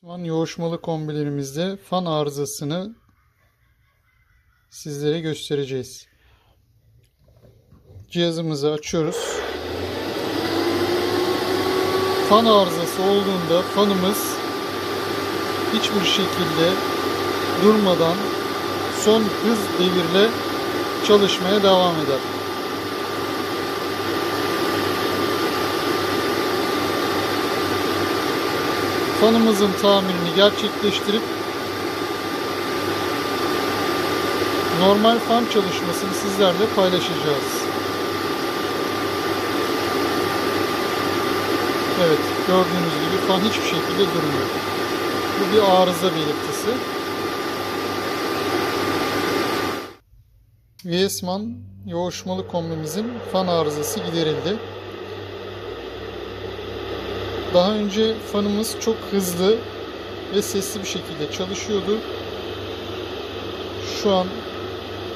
Şu an yoğuşmalı kombilerimizde fan arızasını sizlere göstereceğiz. Cihazımızı açıyoruz. Fan arızası olduğunda fanımız hiçbir şekilde durmadan son hız devirle çalışmaya devam eder. Fanımızın tamirini gerçekleştirip normal fan çalışmasını sizlerle paylaşacağız. Evet, gördüğünüz gibi fan hiçbir şekilde durmuyor. Bu bir arıza belirtisi. Viesman yoğuşmalı kombimizin fan arızası giderildi. Daha önce fanımız çok hızlı ve sesli bir şekilde çalışıyordu. Şu an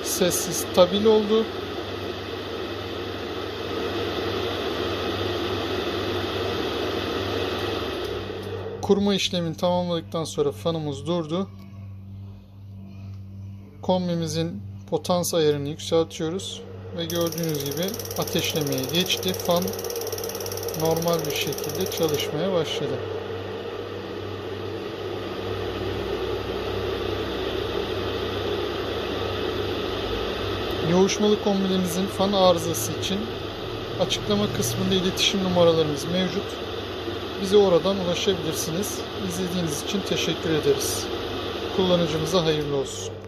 sessiz stabil oldu. Kurma işlemini tamamladıktan sonra fanımız durdu. Kombimizin potans ayarını yükseltiyoruz ve gördüğünüz gibi ateşlemeye geçti. Fan normal bir şekilde çalışmaya başladı. Yoğuşmalı kombilerimizin fan arızası için açıklama kısmında iletişim numaralarımız mevcut. Bize oradan ulaşabilirsiniz. İzlediğiniz için teşekkür ederiz. Kullanıcımıza hayırlı olsun.